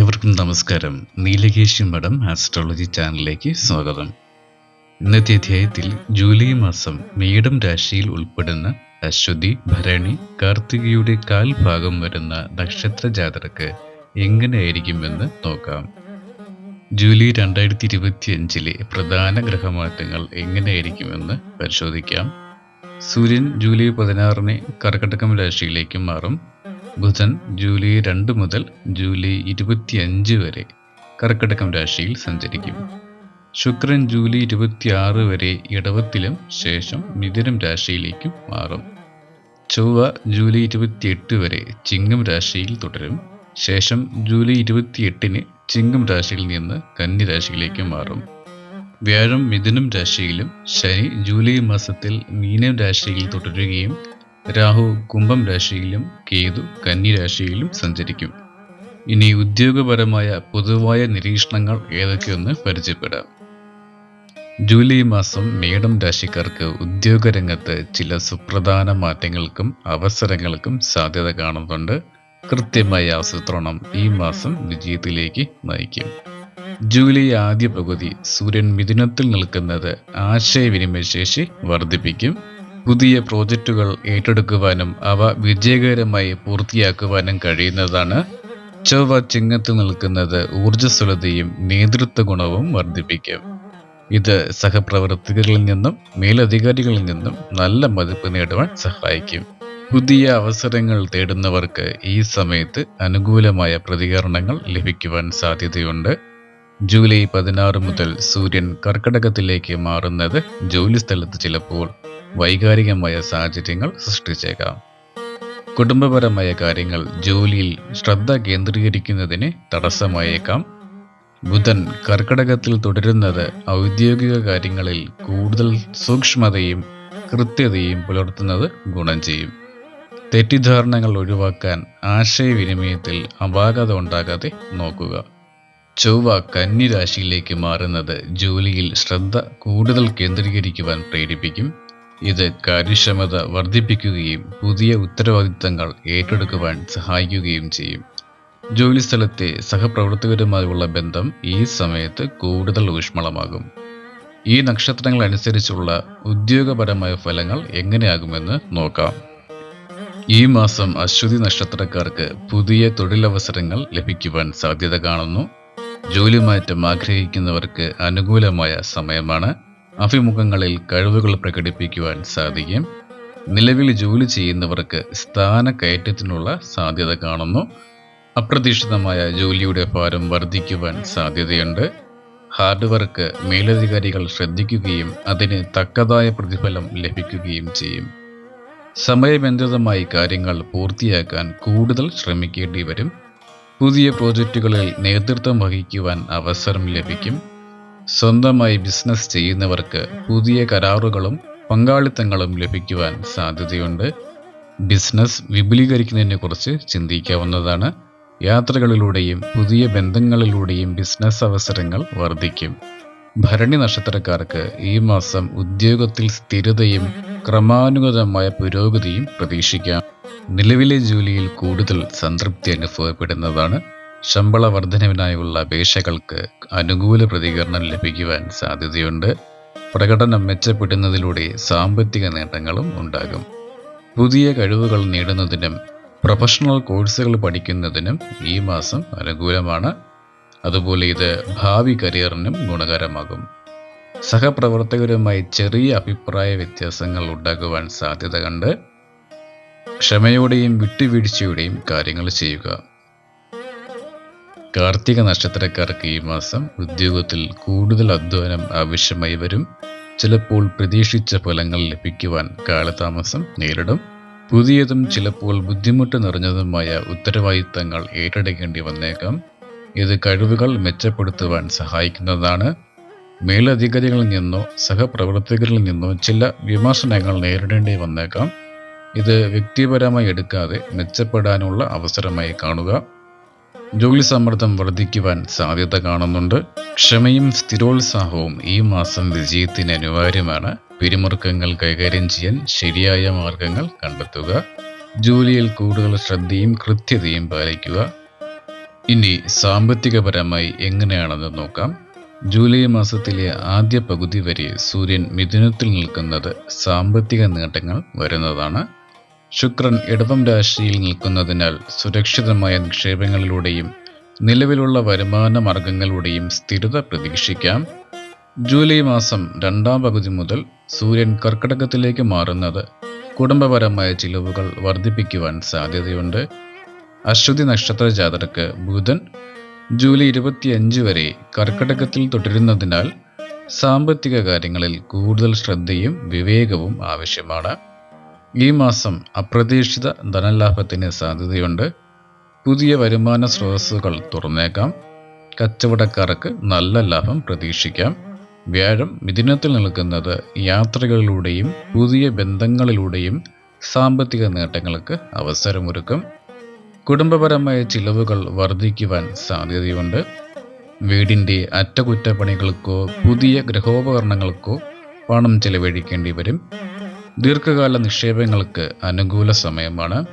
ഏവർക്കും നമസ്കാരം. നീലകേശി മഠം ആസ്ട്രോളജി ചാനലിലേക്ക് സ്വാഗതം. ഇന്നത്തെ അധ്യായത്തിൽ ജൂലൈ മാസം മേടം രാശിയിൽ ഉൾപ്പെടുന്ന അശ്വതി ഭരണി കാർത്തികയുടെ കാൽഭാഗം വരുന്ന നക്ഷത്ര ജാതകർക്ക് എങ്ങനെയായിരിക്കുമെന്ന് നോക്കാം. ജൂലൈ രണ്ടായിരത്തി ഇരുപത്തി അഞ്ചിലെ പ്രധാന ഗ്രഹമാറ്റങ്ങൾ എങ്ങനെയായിരിക്കുമെന്ന് പരിശോധിക്കാം. സൂര്യൻ ജൂലൈ പതിനാറിന് കർക്കടകം രാശിയിലേക്ക് മാറും. ബുധൻ ജൂലൈ രണ്ട് മുതൽ ജൂലൈ ഇരുപത്തിയഞ്ച് വരെ കർക്കിടകം രാശിയിൽ സഞ്ചരിക്കും. ശുക്രൻ ജൂലൈ ഇരുപത്തിയാറ് വരെ ഇടവത്തിലും ശേഷം മിഥുനം രാശിയിലേക്കും മാറും. ചൊവ്വ ജൂലൈ ഇരുപത്തിയെട്ട് വരെ ചിങ്ങം രാശിയിൽ തുടരും. ശേഷം ജൂലൈ ഇരുപത്തിയെട്ടിന് ചിങ്ങം രാശിയിൽ നിന്ന് കന്നി രാശിയിലേക്ക് മാറും. വ്യാഴം മിഥുനം രാശിയിലും ശനി ജൂലൈ മാസത്തിൽ മീനം രാശിയിൽ തുടരുകയും രാഹു കുംഭം രാശിയിലും കേതു കന്നി രാശിയിലും സഞ്ചരിക്കും. ഇനി ഉദ്യോഗപരമായ പൊതുവായ നിരീക്ഷണങ്ങൾ ഏതൊക്കെയൊന്ന് പരിചയപ്പെടാം. ജൂലൈ മാസം മേടം രാശിക്കാർക്ക് ഉദ്യോഗരംഗത്ത് ചില സുപ്രധാന മാറ്റങ്ങൾക്കും അവസരങ്ങൾക്കും സാധ്യത കാണുന്നുണ്ട്. കൃത്യമായ ആസൂത്രണം ഈ മാസം വിജയത്തിലേക്ക് നയിക്കും. ജൂലൈ ആദ്യ പകുതി സൂര്യൻ മിഥുനത്തിൽ നിൽക്കുന്നത് ആശയവിനിമയ ശേഷി വർദ്ധിപ്പിക്കും. പുതിയ പ്രോജക്റ്റുകൾ ഏറ്റെടുക്കുവാനും അവ വിജയകരമായി പൂർത്തിയാക്കുവാനും കഴിയുന്നതാണ്. ചൊവ്വ ചിങ്ങത്ത് നിൽക്കുന്നത് ഊർജസ്വലതയും നേതൃത്വ ഗുണവും വർദ്ധിപ്പിക്കും. ഇത് സഹപ്രവർത്തകരിൽ നിന്നും മേലധികാരികളിൽ നിന്നും നല്ല മതിപ്പ് നേടുവാൻ സഹായിക്കും. പുതിയ അവസരങ്ങൾ തേടുന്നവർക്ക് ഈ സമയത്ത് അനുകൂലമായ പ്രതികരണങ്ങൾ ലഭിക്കുവാൻ സാധ്യതയുണ്ട്. ജൂലൈ പതിനാറ് മുതൽ സൂര്യൻ കർക്കടകത്തിലേക്ക് മാറുന്നത് ജോലിസ്ഥലത്ത് ചിലപ്പോൾ വൈകാരികമായ സാഹചര്യങ്ങൾ സൃഷ്ടിച്ചേക്കാം. കുടുംബപരമായ കാര്യങ്ങൾ ജോലിയിൽ ശ്രദ്ധ കേന്ദ്രീകരിക്കുന്നതിന് തടസ്സമായേക്കാം. ബുധൻ കർക്കടകത്തിൽ തുടരുന്നത് ഔദ്യോഗിക കാര്യങ്ങളിൽ കൂടുതൽ സൂക്ഷ്മതയും കൃത്യതയും പുലർത്തുന്നത് ഗുണം ചെയ്യും. തെറ്റിദ്ധാരണകൾ ഒഴിവാക്കാൻ ആശയവിനിമയത്തിൽ അപാകത ഉണ്ടാകാതെ നോക്കുക. ചൊവ്വ കന്നിരാശിയിലേക്ക് മാറുന്നത് ജോലിയിൽ ശ്രദ്ധ കൂടുതൽ കേന്ദ്രീകരിക്കുവാൻ പ്രേരിപ്പിക്കും. ഇത് കാര്യക്ഷമത വർദ്ധിപ്പിക്കുകയും പുതിയ ഉത്തരവാദിത്തങ്ങൾ ഏറ്റെടുക്കുവാൻ സഹായിക്കുകയും ചെയ്യും. ജോലിസ്ഥലത്തെ സഹപ്രവർത്തകരുമായുള്ള ബന്ധം ഈ സമയത്ത് കൂടുതൽ ഊഷ്മളമാകും. ഈ നക്ഷത്രങ്ങൾ അനുസരിച്ചുള്ള ഉദ്യോഗപരമായ ഫലങ്ങൾ എങ്ങനെയാകുമെന്ന് നോക്കാം. ഈ മാസം അശ്വതി നക്ഷത്രക്കാർക്ക് പുതിയ തൊഴിലവസരങ്ങൾ ലഭിക്കുവാൻ സാധ്യത കാണുന്നു. ജോലി മാറ്റം ആഗ്രഹിക്കുന്നവർക്ക് അനുകൂലമായ സമയമാണ്. അഭിമുഖങ്ങളിൽ കഴിവുകൾ പ്രകടിപ്പിക്കുവാൻ സാധിക്കും. നിലവിൽ ജോലി ചെയ്യുന്നവർക്ക് സ്ഥാന സ്ഥാനക്കയറ്റത്തിനുള്ള സാധ്യത കാണുന്നു. അപ്രതീക്ഷിതമായ ജോലിയുടെ ഭാരം വർദ്ധിക്കുവാൻ സാധ്യതയുണ്ട്. ഹാർഡ് വർക്ക് മേലധികാരികൾ ശ്രദ്ധിക്കുകയും അതിന് തക്കതായ പ്രതിഫലം ലഭിക്കുകയും ചെയ്യും. സമയബന്ധിതമായി കാര്യങ്ങൾ പൂർത്തിയാക്കാൻ കൂടുതൽ ശ്രമിക്കേണ്ടി വരും. പുതിയ പ്രോജക്റ്റുകളിൽ നേതൃത്വം വഹിക്കുവാൻ അവസരം ലഭിക്കും. സ്വന്തമായി ബിസിനസ് ചെയ്യുന്നവർക്ക് പുതിയ കരാറുകളും പങ്കാളിത്തങ്ങളും ലഭിക്കുവാൻ സാധ്യതയുണ്ട്. ബിസിനസ് വിപുലീകരിക്കുന്നതിനെ കുറിച്ച് ചിന്തിക്കാവുന്നതാണ്. യാത്രകളിലൂടെയും പുതിയ ബന്ധങ്ങളിലൂടെയും ബിസിനസ് അവസരങ്ങൾ വർദ്ധിക്കും. ഭരണി നക്ഷത്രക്കാർക്ക് ഈ മാസം ഉദ്യോഗത്തിൽ സ്ഥിരതയും ക്രമാനുഗതമായ പുരോഗതിയും പ്രതീക്ഷിക്കാം. നിലവിലെ ജോലിയിൽ കൂടുതൽ സംതൃപ്തി അനുഭവപ്പെടുന്നതാണ്. ശമ്പള വർധനവിനായുള്ള അപേക്ഷകൾക്ക് അനുകൂല പ്രതികരണം ലഭിക്കുവാൻ സാധ്യതയുണ്ട്. പ്രകടനം മെച്ചപ്പെടുന്നതിലൂടെ സാമ്പത്തിക നേട്ടങ്ങളും ഉണ്ടാകും. പുതിയ കഴിവുകൾ നേടുന്നതിനും പ്രൊഫഷണൽ കോഴ്സുകൾ പഠിക്കുന്നതിനും ഈ മാസം അനുകൂലമാണ്. അതുപോലെ ഇത് ഭാവി കരിയറിനും ഗുണകരമാകും. സഹപ്രവർത്തകരുമായി ചെറിയ അഭിപ്രായ വ്യത്യാസങ്ങൾ ഉണ്ടാകുവാൻ സാധ്യത കണ്ട് ക്ഷമയോടെയും വിട്ടുവീഴ്ചയോടെയും കാര്യങ്ങൾ ചെയ്യുക. കാർത്തിക നക്ഷത്രക്കാർക്ക് ഈ മാസം ഉദ്യോഗത്തിൽ കൂടുതൽ അധ്വാനം ആവശ്യമായി വരും. ചിലപ്പോൾ പ്രതീക്ഷിച്ച ഫലങ്ങൾ ലഭിക്കുവാൻ കാലതാമസം നേരിടും. പുതിയതും ചിലപ്പോൾ ബുദ്ധിമുട്ട് നിറഞ്ഞതുമായ ഉത്തരവാദിത്തങ്ങൾ ഏറ്റെടുക്കേണ്ടി വന്നേക്കാം. ഇത് കഴിവുകൾ മെച്ചപ്പെടുത്തുവാൻ സഹായിക്കുന്നതാണ്. മേലധികാരികളിൽ നിന്നോ സഹപ്രവർത്തകരിൽ നിന്നോ ചില വിമർശനങ്ങൾ നേരിടേണ്ടി വന്നേക്കാം. ഇത് വ്യക്തിപരമായി എടുക്കാതെ മെച്ചപ്പെടാനുള്ള അവസരമായി കാണുക. ജോലി സമ്മർദ്ദം വർദ്ധിക്കുവാൻ സാധ്യത കാണുന്നുണ്ട്. ക്ഷമയും സ്ഥിരോത്സാഹവും ഈ മാസം വിജയത്തിന് അനിവാര്യമാണ്. പിരിമുറുക്കങ്ങൾ കൈകാര്യം ചെയ്യാൻ ശരിയായ മാർഗങ്ങൾ കണ്ടെത്തുക. ജോലിയിൽ കൂടുതൽ ശ്രദ്ധയും കൃത്യതയും പാലിക്കുക. ഇനി സാമ്പത്തികപരമായി എങ്ങനെയാണെന്ന് നോക്കാം. ജൂലൈ മാസത്തിലെ ആദ്യ പകുതി വരെ സൂര്യൻ മിഥുനത്തിൽ നിൽക്കുന്നത് സാമ്പത്തിക നേട്ടങ്ങൾ വരുന്നതാണ്. ശുക്രൻ ഇടവം രാശിയിൽ നിൽക്കുന്നതിനാൽ സുരക്ഷിതമായ നിക്ഷേപങ്ങളിലൂടെയും നിലവിലുള്ള വരുമാന മാർഗങ്ങളിലൂടെയും സ്ഥിരത പ്രതീക്ഷിക്കാം. ജൂലൈ മാസം രണ്ടാം പകുതി മുതൽ സൂര്യൻ കർക്കിടകത്തിലേക്ക് മാറുന്നത് കുടുംബപരമായ ചിലവുകൾ വർദ്ധിപ്പിക്കുവാൻ സാധ്യതയുണ്ട്. അശ്വതി നക്ഷത്ര ജാതകർക്ക് ബുധൻ ജൂലൈ ഇരുപത്തിയഞ്ച് വരെ കർക്കിടകത്തിൽ തുടരുന്നതിനാൽ സാമ്പത്തിക കാര്യങ്ങളിൽ കൂടുതൽ ശ്രദ്ധയും വിവേകവും ആവശ്യമാണ്. ഈ മാസം അപ്രതീക്ഷിത ധനലാഭത്തിന് സാധ്യതയുണ്ട്. പുതിയ വരുമാന സ്രോതസ്സുകൾ തുറന്നേക്കാം. കച്ചവടക്കാർക്ക് നല്ല ലാഭം പ്രതീക്ഷിക്കാം. വ്യാഴം മിഥുനത്തിൽ നിൽക്കുന്നത് യാത്രകളിലൂടെയും പുതിയ ബന്ധങ്ങളിലൂടെയും സാമ്പത്തിക നേട്ടങ്ങൾക്ക് അവസരമൊരുക്കും. കുടുംബപരമായ ചിലവുകൾ വർദ്ധിക്കുവാൻ സാധ്യതയുണ്ട്. വീടിന്റെ അറ്റകുറ്റപ്പണികൾക്കോ പുതിയ ഗൃഹോപകരണങ്ങൾക്കോ പണം ചെലവഴിക്കേണ്ടി വരും. ദീർഘകാല നിക്ഷേപങ്ങൾക്ക് അനുകൂല സമയമാണ്.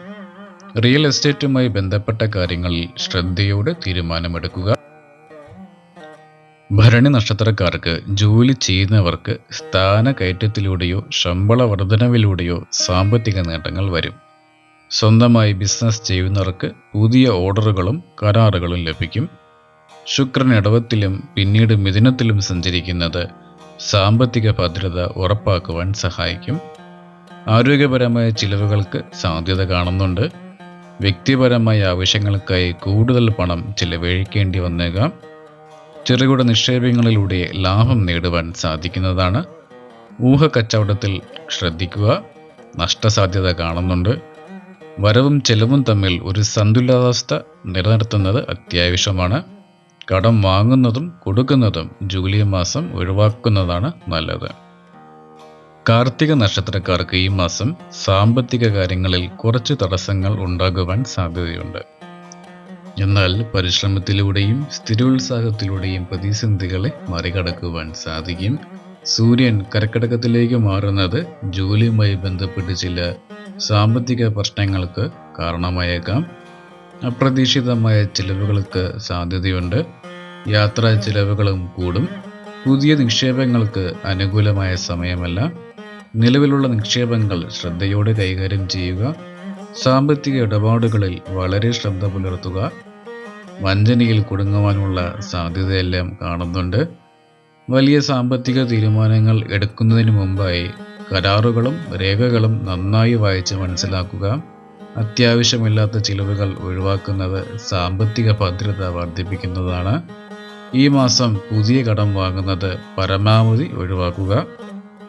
റിയൽ എസ്റ്റേറ്റുമായി ബന്ധപ്പെട്ട കാര്യങ്ങളിൽ ശ്രദ്ധയോടെ തീരുമാനമെടുക്കുക. ഭരണി നക്ഷത്രക്കാർക്ക് ജോലി ചെയ്യുന്നവർക്ക് സ്ഥാനകയറ്റത്തിലൂടെയോ ശമ്പള വർധനവിലൂടെയോ സാമ്പത്തിക നേട്ടങ്ങൾ വരും. സ്വന്തമായി ബിസിനസ് ചെയ്യുന്നവർക്ക് പുതിയ ഓർഡറുകളും കരാറുകളും ലഭിക്കും. ശുക്രൻ ഇടവത്തിലും പിന്നീട് മിഥുനത്തിലും സഞ്ചരിക്കുന്നത് സാമ്പത്തിക ഭദ്രത ഉറപ്പാക്കുവാൻ സഹായിക്കും. ആരോഗ്യപരമായ ചിലവുകൾക്ക് സാധ്യത കാണുന്നുണ്ട്. വ്യക്തിപരമായ ആവശ്യങ്ങൾക്കായി കൂടുതൽ പണം ചിലവഴിക്കേണ്ടി വന്നേക്കാം. ചെറുകിട നിക്ഷേപങ്ങളിലൂടെ ലാഭം നേടുവാൻ സാധിക്കുന്നതാണ്. ഊഹ കച്ചവടത്തിൽ ശ്രദ്ധിക്കുക. നഷ്ടസാധ്യത കാണുന്നുണ്ട്. വരവും ചെലവും തമ്മിൽ ഒരു സന്തുലിതാവസ്ഥ നിലനിർത്തുന്നത് അത്യാവശ്യമാണ്. കടം വാങ്ങുന്നതും കൊടുക്കുന്നതും ജൂലൈ മാസം ഒഴിവാക്കുന്നതാണ് നല്ലത്. കാർത്തിക നക്ഷത്രക്കാർക്ക് ഈ മാസം സാമ്പത്തിക കാര്യങ്ങളിൽ കുറച്ച് തടസ്സങ്ങൾ ഉണ്ടാകുവാൻ സാധ്യതയുണ്ട്. എന്നാൽ പരിശ്രമത്തിലൂടെയും സ്ഥിരോത്സാഹത്തിലൂടെയും പ്രതിസന്ധികളെ മറികടക്കുവാൻ സാധിക്കും. സൂര്യൻ കർക്കിടകത്തിലേക്ക് മാറുന്നത് ജോലിയുമായി ബന്ധപ്പെട്ട് ചില സാമ്പത്തിക പ്രശ്നങ്ങൾക്ക് കാരണമായേക്കാം. അപ്രതീക്ഷിതമായ ചിലവുകൾക്ക് സാധ്യതയുണ്ട്. യാത്രാ ചിലവുകളും കൂടും. പുതിയ നിക്ഷേപങ്ങൾക്ക് അനുകൂലമായ സമയമല്ല. നിലവിലുള്ള നിക്ഷേപങ്ങൾ ശ്രദ്ധയോടെ കൈകാര്യം ചെയ്യുക സാമ്പത്തിക ഇടപാടുകളിൽ വളരെ ശ്രദ്ധ പുലർത്തുക വഞ്ചനയിൽ കുടുങ്ങുവാനുള്ള സാധ്യതയെല്ലാം കാണുന്നുണ്ട്. വലിയ സാമ്പത്തിക തീരുമാനങ്ങൾ എടുക്കുന്നതിന് മുമ്പായി കരാറുകളും രേഖകളും നന്നായി വായിച്ച് മനസ്സിലാക്കുക അത്യാവശ്യമില്ലാത്ത ചിലവുകൾ ഒഴിവാക്കുന്നത് സാമ്പത്തിക ഭദ്രത വർദ്ധിപ്പിക്കുന്നതാണ്. ഈ മാസം പുതിയ കടം വാങ്ങുന്നത് പരമാവധി ഒഴിവാക്കുക.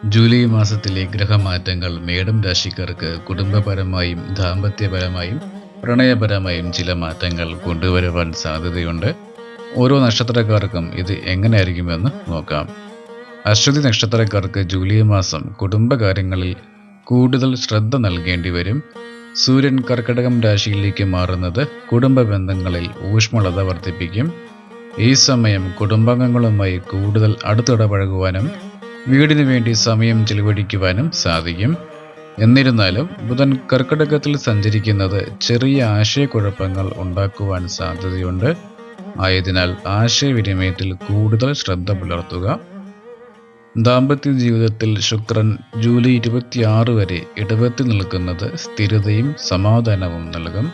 ജൂലൈ മാസത്തിലെ ഗ്രഹമാറ്റങ്ങൾ മേടം രാശിക്കാർക്ക് കുടുംബപരമായും ദാമ്പത്യപരമായും പ്രണയപരമായും ചില മാറ്റങ്ങൾ കൊണ്ടുവരുവാൻ സാധ്യതയുണ്ട്. ഓരോ നക്ഷത്രക്കാർക്കും ഇത് എങ്ങനെയായിരിക്കുമെന്ന് നോക്കാം. അശ്വതി നക്ഷത്രക്കാർക്ക് ജൂലൈ മാസം കുടുംബകാര്യങ്ങളിൽ കൂടുതൽ ശ്രദ്ധ നൽകേണ്ടി വരും. സൂര്യൻ കർക്കിടകം രാശിയിലേക്ക് മാറുന്നത് കുടുംബ ബന്ധങ്ങളിൽ ഊഷ്മളത വർദ്ധിപ്പിക്കും. ഈ സമയം കുടുംബാംഗങ്ങളുമായി കൂടുതൽ അടുത്തിടപഴകുവാനും വീടിനു വേണ്ടി സമയം ചിലവഴിക്കുവാനും സാധിക്കും. എന്നിരുന്നാലും ബുധൻ കർക്കിടകത്തിൽ സഞ്ചരിക്കുന്നത് ചെറിയ ആശയക്കുഴപ്പങ്ങൾ ഉണ്ടാക്കുവാൻ സാധ്യതയുണ്ട്. ആയതിനാൽ ആശയവിനിമയത്തിൽ കൂടുതൽ ശ്രദ്ധ പുലർത്തുക. ദാമ്പത്യ ജീവിതത്തിൽ ശുക്രൻ ജൂലൈ ഇരുപത്തിയാറ് വരെ ഇടവത്തിൽ നിൽക്കുന്നത് സ്ഥിരതയും സമാധാനവും നൽകും.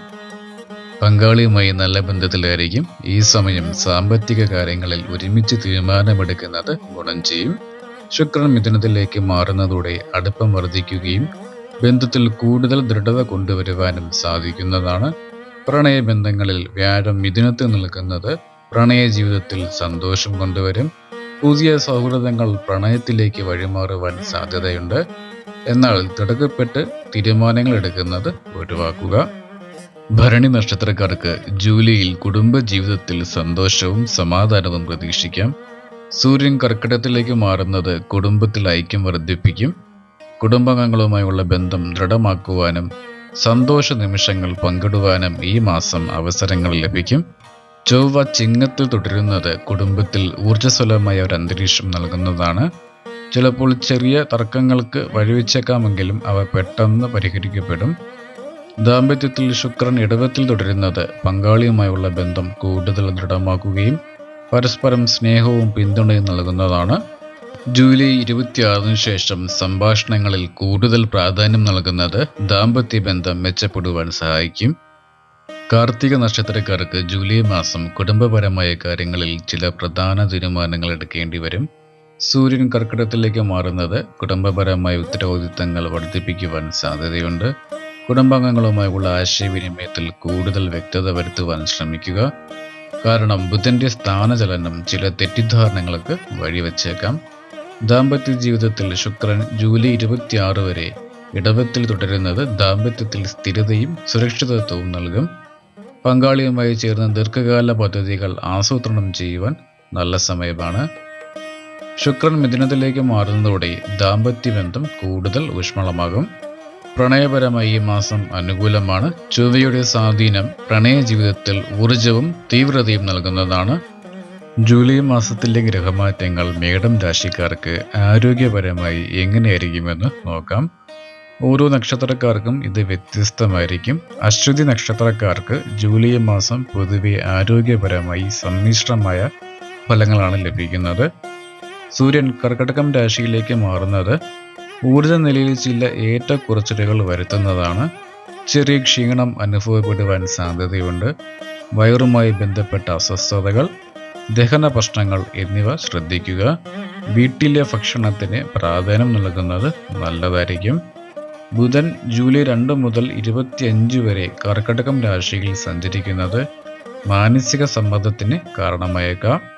പങ്കാളിയുമായി നല്ല ബന്ധത്തിലായിരിക്കും. ഈ സമയം സാമ്പത്തിക കാര്യങ്ങളിൽ ഒരുമിച്ച് തീരുമാനമെടുക്കുന്നത് ഗുണം ചെയ്യും. ശുക്രൻ മിഥുനത്തിലേക്ക് മാറുന്നതോടെ അടുപ്പം വർദ്ധിക്കുകയും ബന്ധത്തിൽ കൂടുതൽ ദൃഢത കൊണ്ടുവരുവാനും സാധിക്കുന്നതാണ്. പ്രണയബന്ധങ്ങളിൽ വ്യാഴം മിഥുനത്തിൽ നിൽക്കുന്നത് പ്രണയ ജീവിതത്തിൽ സന്തോഷം കൊണ്ടുവരും. പുതിയ സൗഹൃദങ്ങൾ പ്രണയത്തിലേക്ക് വഴിമാറുവാൻ സാധ്യതയുണ്ട്. എന്നാൽ തിടക്കപ്പെട്ട് തീരുമാനങ്ങൾ എടുക്കുന്നത് ഒഴിവാക്കുക. ഭരണി നക്ഷത്രക്കാർക്ക് ജൂലൈയിൽ കുടുംബ ജീവിതത്തിൽ സന്തോഷവും സമാധാനവും പ്രതീക്ഷിക്കാം. സൂര്യൻ കർക്കിടത്തിലേക്ക് മാറുന്നത് കുടുംബത്തിൽ ഐക്യം വർദ്ധിപ്പിക്കും. കുടുംബാംഗങ്ങളുമായുള്ള ബന്ധം ദൃഢമാക്കുവാനും സന്തോഷ നിമിഷങ്ങൾ പങ്കിടുവാനും ഈ മാസം അവസരങ്ങൾ ലഭിക്കും. ചൊവ്വ ചിങ്ങത്തിൽ തുടരുന്നത് കുടുംബത്തിൽ ഊർജസ്വലമായ ഒരു അന്തരീക്ഷം നൽകുന്നതാണ്. ചിലപ്പോൾ ചെറിയ തർക്കങ്ങൾക്ക് വഴിവെച്ചേക്കാമെങ്കിലും അവ പെട്ടെന്ന് പരിഹരിക്കപ്പെടും. ദാമ്പത്യത്തിൽ ശുക്രൻ ഇടവത്തിൽ തുടരുന്നത് പങ്കാളിയുമായുള്ള ബന്ധം കൂടുതൽ ദൃഢമാക്കുകയും പരസ്പരം സ്നേഹവും പിന്തുണയും നൽകുന്നതാണ്. ജൂലൈ ഇരുപത്തിയാറിന് ശേഷം സംഭാഷണങ്ങളിൽ കൂടുതൽ പ്രാധാന്യം നൽകുന്നത് ദാമ്പത്യ ബന്ധം മെച്ചപ്പെടുവാൻ സഹായിക്കും. കാർത്തിക നക്ഷത്രക്കാർക്ക് ജൂലൈ മാസം കുടുംബപരമായ കാര്യങ്ങളിൽ ചില പ്രധാന തീരുമാനങ്ങൾ എടുക്കേണ്ടി വരും. സൂര്യൻ കർക്കിടത്തിലേക്ക് മാറുന്നത് കുടുംബപരമായ ഉത്തരവാദിത്തങ്ങൾ വർദ്ധിപ്പിക്കുവാൻ സാധ്യതയുണ്ട്. കുടുംബാംഗങ്ങളുമായുള്ള ആശയവിനിമയത്തിൽ കൂടുതൽ വ്യക്തത വരുത്തുവാൻ ശ്രമിക്കുക. കാരണം ബുധന്റെ സ്ഥാനചലനം ചില തെറ്റിദ്ധാരണകൾക്ക് വഴിവെച്ചേക്കാം. ദാമ്പത്യ ജീവിതത്തിൽ ശുക്രൻ ജൂലൈ ഇരുപത്തിയാറ് വരെ ഇടവത്തിൽ തുടരുന്നത് ദാമ്പത്യത്തിൽ സ്ഥിരതയും സുരക്ഷിതത്വവും നൽകും. പങ്കാളിയുമായി ചേർന്ന് ദീർഘകാല പദ്ധതികൾ ആസൂത്രണം ചെയ്യുവാൻ നല്ല സമയമാണ്. ശുക്രൻ മിഥുനത്തിലേക്ക് മാറുന്നതോടെ ദാമ്പത്യ ബന്ധം കൂടുതൽ ഊഷ്മളമാകും. പ്രണയപരമായി ഈ മാസം അനുകൂലമാണ്. ചൊവ്വയുടെ സ്വാധീനം പ്രണയ ജീവിതത്തിൽ ഊർജവും തീവ്രതയും നൽകുന്നതാണ്. ജൂലൈ മാസത്തിലെ ഗ്രഹമാറ്റങ്ങൾ മേടം രാശിക്കാർക്ക് ആരോഗ്യപരമായി എങ്ങനെയായിരിക്കുമെന്ന് നോക്കാം. ഓരോ നക്ഷത്രക്കാർക്കും ഇത് വ്യത്യസ്തമായിരിക്കും. അശ്വതി നക്ഷത്രക്കാർക്ക് ജൂലൈ മാസം പൊതുവെ ആരോഗ്യപരമായി സമ്മിശ്രമായ ഫലങ്ങളാണ് ലഭിക്കുന്നത്. സൂര്യൻ കർക്കടകം രാശിയിലേക്ക് മാറുന്നത്. ഊർജ നിലയിൽ ചില ഏറ്റക്കുറച്ചിലുകൾ വരുത്തുന്നതാണ്. ചെറിയ ക്ഷീണം അനുഭവപ്പെടുവാൻ സാധ്യതയുണ്ട്. വയറുമായി ബന്ധപ്പെട്ട അസ്വസ്ഥതകൾ ദഹന പ്രശ്നങ്ങൾ എന്നിവ ശ്രദ്ധിക്കുക. വീട്ടിലെ ഭക്ഷണത്തിന് പ്രാധാന്യം നൽകുന്നത് നല്ലതായിരിക്കും. ബുധൻ ജൂലൈ രണ്ട് മുതൽ ഇരുപത്തിയഞ്ച് വരെ കർക്കടകം രാശിയിൽ സഞ്ചരിക്കുന്നത് മാനസിക സമ്മർദ്ദത്തിന് കാരണമായേക്കാം.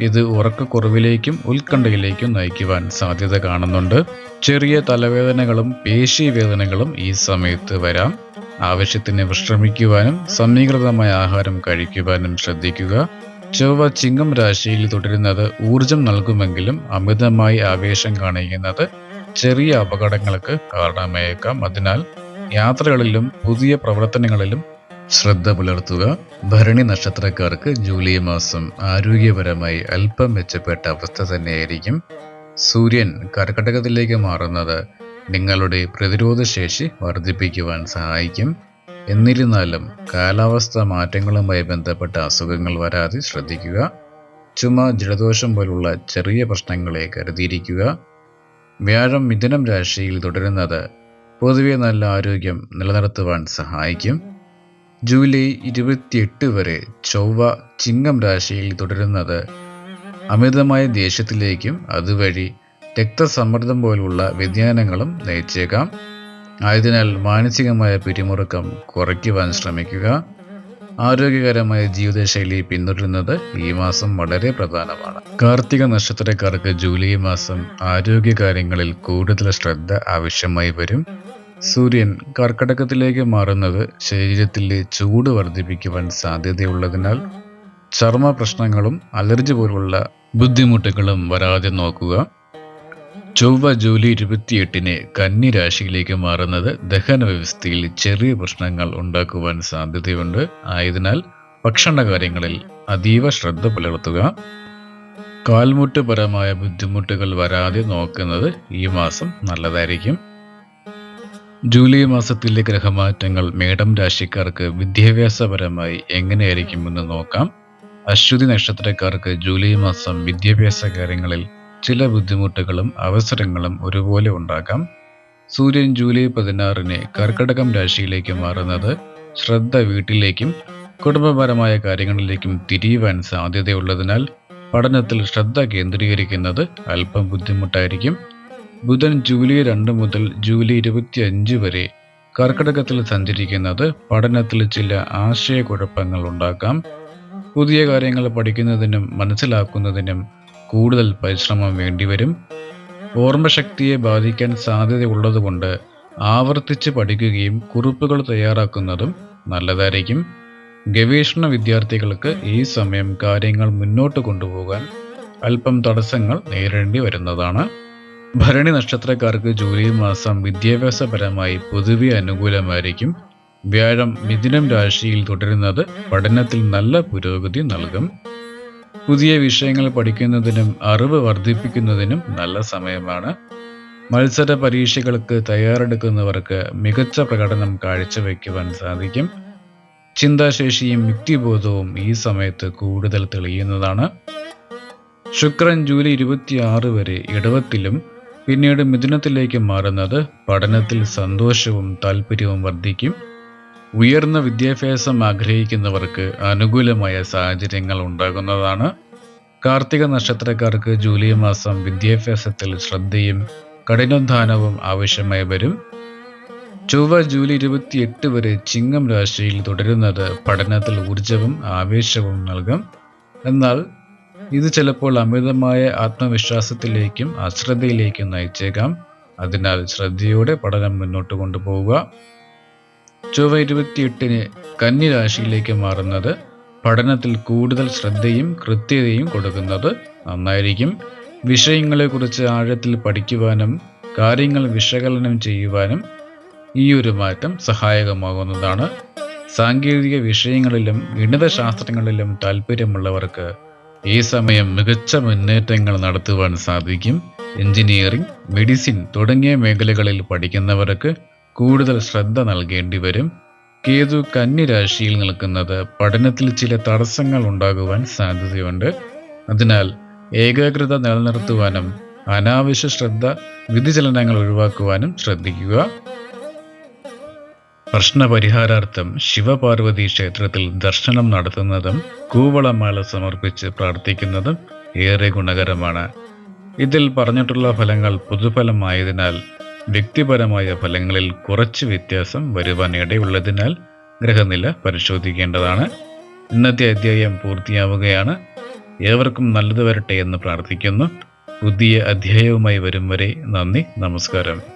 ഇത് ഉറക്കക്കുറവിലേക്കും ഉത്കണ്ഠയിലേക്കും നയിക്കുവാൻ സാധ്യത കാണുന്നുണ്ട്. ചെറിയ തലവേദനകളും പേശീവേദനകളും ഈ സമയത്ത് വരാം. ആവശ്യത്തിന് വിശ്രമിക്കുവാനും സമീകൃതമായ ആഹാരം കഴിക്കുവാനും ശ്രദ്ധിക്കുക. ചൊവ്വ ചിങ്ങം രാശിയിൽ തുടരുന്നത് ഊർജം നൽകുമെങ്കിലും അമിതമായി ആവേശം കാണിക്കുന്നത് ചെറിയ അപകടങ്ങൾക്ക് കാരണമായേക്കാം. അതിനാൽ യാത്രകളിലും പുതിയ പ്രവർത്തനങ്ങളിലും ശ്രദ്ധ പുലർത്തുക. ഭരണി നക്ഷത്രക്കാർക്ക് ജൂലൈ മാസം ആരോഗ്യപരമായി അല്പം മെച്ചപ്പെട്ട അവസ്ഥ തന്നെയായിരിക്കും. സൂര്യൻ കർക്കടകത്തിലേക്ക് മാറുന്നത് നിങ്ങളുടെ പ്രതിരോധ ശേഷി വർദ്ധിപ്പിക്കുവാൻ സഹായിക്കും. എന്നിരുന്നാലും കാലാവസ്ഥ മാറ്റങ്ങളുമായി ബന്ധപ്പെട്ട അസുഖങ്ങൾ വരാതെ ശ്രദ്ധിക്കുക. ചുമ ജലദോഷം പോലുള്ള ചെറിയ പ്രശ്നങ്ങളെ കരുതിയിരിക്കുക. വ്യാഴം മിഥുനം രാശിയിൽ തുടരുന്നത് പൊതുവെ നല്ല ആരോഗ്യം നിലനിർത്തുവാൻ സഹായിക്കും. ജൂലൈ ഇരുപത്തിയെട്ട് വരെ ചൊവ്വ ചിങ്ങം രാശിയിൽ തുടരുന്നത്. അമിതമായ ദേഷ്യത്തിലേക്കും അതുവഴി രക്തസമ്മർദ്ദം പോലുള്ള വ്യതിയാനങ്ങളും നയിച്ചേക്കാം. ആയതിനാൽ മാനസികമായ പിരിമുറുക്കം കുറയ്ക്കുവാൻ ശ്രമിക്കുക. ആരോഗ്യകരമായ ജീവിതശൈലി പിന്തുടരുന്നത് ഈ മാസം വളരെ പ്രധാനമാണ്. കാർത്തിക നക്ഷത്രക്കാർക്ക് ജൂലൈ മാസം ആരോഗ്യകാര്യങ്ങളിൽ കൂടുതൽ ശ്രദ്ധ ആവശ്യമായി വരും. സൂര്യൻ കർക്കടകത്തിലേക്ക് മാറുന്നത് ശരീരത്തിലെ ചൂട് വർദ്ധിപ്പിക്കുവാൻ സാധ്യതയുള്ളതിനാൽ ചർമ്മ പ്രശ്നങ്ങളും അലർജി പോലുള്ള ബുദ്ധിമുട്ടുകളും വരാതെ നോക്കുക. ചൊവ്വ ജൂലൈ ഇരുപത്തിയെട്ടിന് കന്നി രാശിയിലേക്ക് മാറുന്നത് ദഹന വ്യവസ്ഥയിൽ ചെറിയ പ്രശ്നങ്ങൾ ഉണ്ടാക്കുവാൻ സാധ്യതയുണ്ട്. ആയതിനാൽ ഭക്ഷണകാര്യങ്ങളിൽ അതീവ ശ്രദ്ധ പുലർത്തുക. കാൽമുട്ടുപരമായ ബുദ്ധിമുട്ടുകൾ വരാതെ നോക്കുന്നത് ഈ മാസം നല്ലതായിരിക്കും. ജൂലൈ മാസത്തിലെ ഗ്രഹമാറ്റങ്ങൾ മേടം രാശിക്കാർക്ക് വിദ്യാഭ്യാസപരമായി എങ്ങനെയായിരിക്കുമെന്ന് നോക്കാം. അശ്വതി നക്ഷത്രക്കാർക്ക് ജൂലൈ മാസം വിദ്യാഭ്യാസ കാര്യങ്ങളിൽ ചില ബുദ്ധിമുട്ടുകളും അവസരങ്ങളും ഒരുപോലെ ഉണ്ടാകാം. സൂര്യൻ ജൂലൈ പതിനാറിന് കർക്കടകം രാശിയിലേക്ക് മാറുന്നത് ശ്രദ്ധ വീട്ടിലേക്കും കുടുംബപരമായ കാര്യങ്ങളിലേക്കും തിരിയുവാൻ സാധ്യതയുള്ളതിനാൽ പഠനത്തിൽ ശ്രദ്ധ കേന്ദ്രീകരിക്കുന്നത് അല്പം ബുദ്ധിമുട്ടായിരിക്കും. ബുധൻ ജൂലൈ രണ്ട് മുതൽ ജൂലൈ ഇരുപത്തി അഞ്ച് വരെ കർക്കിടകത്തിൽ സഞ്ചരിക്കുന്നത് പഠനത്തിൽ ചില ആശയക്കുഴപ്പങ്ങൾ ഉണ്ടാക്കാം. പുതിയ കാര്യങ്ങൾ പഠിക്കുന്നതിനും മനസ്സിലാക്കുന്നതിനും കൂടുതൽ പരിശ്രമം വേണ്ടിവരും ഓർമ്മശക്തിയെ ബാധിക്കാൻ സാധ്യതയുള്ളതുകൊണ്ട് ആവർത്തിച്ച് പഠിക്കുകയും കുറിപ്പുകൾ തയ്യാറാക്കുന്നതും നല്ലതായിരിക്കും. ഗവേഷണ വിദ്യാർത്ഥികൾക്ക് ഈ സമയം കാര്യങ്ങൾ മുന്നോട്ട് കൊണ്ടുപോകാൻ അല്പം തടസ്സങ്ങൾ നേരിടേണ്ടി വരുന്നതാണ്. ഭരണി നക്ഷത്രക്കാർക്ക് ജൂലൈ മാസം വിദ്യാഭ്യാസപരമായി പൊതുവെ അനുകൂലമായിരിക്കും. വ്യാഴം മിഥുനം രാശിയിൽ തുടരുന്നത് പഠനത്തിൽ നല്ല പുരോഗതി നൽകും. പുതിയ വിഷയങ്ങൾ പഠിക്കുന്നതിനും അറിവ് വർദ്ധിപ്പിക്കുന്നതിനും നല്ല സമയമാണ്. മത്സര പരീക്ഷകൾക്ക് തയ്യാറെടുക്കുന്നവർക്ക് മികച്ച പ്രകടനം കാഴ്ചവെക്കുവാൻ സാധിക്കും. ചിന്താശേഷിയും യുക്തിബോധവും ഈ സമയത്ത് കൂടുതൽ തെളിയുന്നതാണ്. ശുക്രൻ ജൂലൈ ഇരുപത്തിയാറ് വരെ ഇടവത്തിലും പിന്നീട് മിഥുനത്തിലേക്ക് മാറുന്നത് പഠനത്തിൽ സന്തോഷവും താല്പര്യവും വർദ്ധിക്കും. ഉയർന്ന വിദ്യാഭ്യാസം ആഗ്രഹിക്കുന്നവർക്ക് അനുകൂലമായ സാഹചര്യങ്ങൾ ഉണ്ടാകുന്നതാണ്. കാർത്തിക നക്ഷത്രക്കാർക്ക് ജൂലൈ മാസം വിദ്യാഭ്യാസത്തിൽ ശ്രദ്ധയും കഠിനോദ്ധാനവും ആവശ്യമായി വരും. ചൊവ്വ ജൂലൈ ഇരുപത്തിയെട്ട് വരെ ചിങ്ങം രാശിയിൽ തുടരുന്നത് പഠനത്തിൽ ഊർജവും ആവേശവും നൽകും. എന്നാൽ ഇത് ചിലപ്പോൾ അമിതമായ ആത്മവിശ്വാസത്തിലേക്കും അശ്രദ്ധയിലേക്കും നയിച്ചേക്കാം. അതിനാൽ ശ്രദ്ധയോടെ പഠനം മുന്നോട്ട് കൊണ്ടുപോവുക. ചൊവ്വ ഇരുപത്തിയെട്ടിന് കന്നി രാശിയിലേക്ക് മാറുന്നത് പഠനത്തിൽ കൂടുതൽ ശ്രദ്ധയും കൃത്യതയും കൊടുക്കുന്നത് നന്നായിരിക്കും. വിഷയങ്ങളെക്കുറിച്ച് ആഴത്തിൽ പഠിക്കുവാനും കാര്യങ്ങൾ വിശകലനം ചെയ്യുവാനും ഈ ഒരു മാറ്റം സഹായകമാകുന്നതാണ്. സാങ്കേതിക വിഷയങ്ങളിലും ഗണിതശാസ്ത്രങ്ങളിലും താല്പര്യമുള്ളവർക്ക് ഈ സമയം മികച്ച മുന്നേറ്റങ്ങൾ നടത്തുവാൻ സാധിക്കും. എഞ്ചിനീയറിംഗ് മെഡിസിൻ തുടങ്ങിയ മേഖലകളിൽ പഠിക്കുന്നവർക്ക് കൂടുതൽ ശ്രദ്ധ നൽകേണ്ടി വരും. കേതു കന്നി രാശിയിൽ നിൽക്കുന്നത് പഠനത്തിൽ ചില തടസ്സങ്ങൾ ഉണ്ടാകുവാൻ സാധ്യതയുണ്ട്. അതിനാൽ ഏകാഗ്രത നിലനിർത്തുവാനും അനാവശ്യ ശ്രദ്ധ വ്യതിചലനങ്ങൾ ഒഴിവാക്കുവാനും ശ്രദ്ധിക്കുക. പ്രശ്നപരിഹാരാർത്ഥം ശിവപാർവതി ക്ഷേത്രത്തിൽ ദർശനം നടത്തുന്നതും കൂവളമാല സമർപ്പിച്ച് പ്രാർത്ഥിക്കുന്നതും ഏറെ ഗുണകരമാണ്. ഇതിൽ പറഞ്ഞിട്ടുള്ള ഫലങ്ങൾ പൊതുഫലമായതിനാൽ വ്യക്തിപരമായ ഫലങ്ങളിൽ കുറച്ച് വ്യത്യാസം വരുവാൻ ഇടയുള്ളതിനാൽ ഗ്രഹനില പരിശോധിക്കേണ്ടതാണ്. ഇന്നത്തെ അധ്യായം പൂർത്തിയാവുകയാണ്. ഏവർക്കും നല്ലത് വരട്ടെ എന്ന് പ്രാർത്ഥിക്കുന്നു. പുതിയ അധ്യായവുമായി വരും വരെ നന്ദി നമസ്കാരം.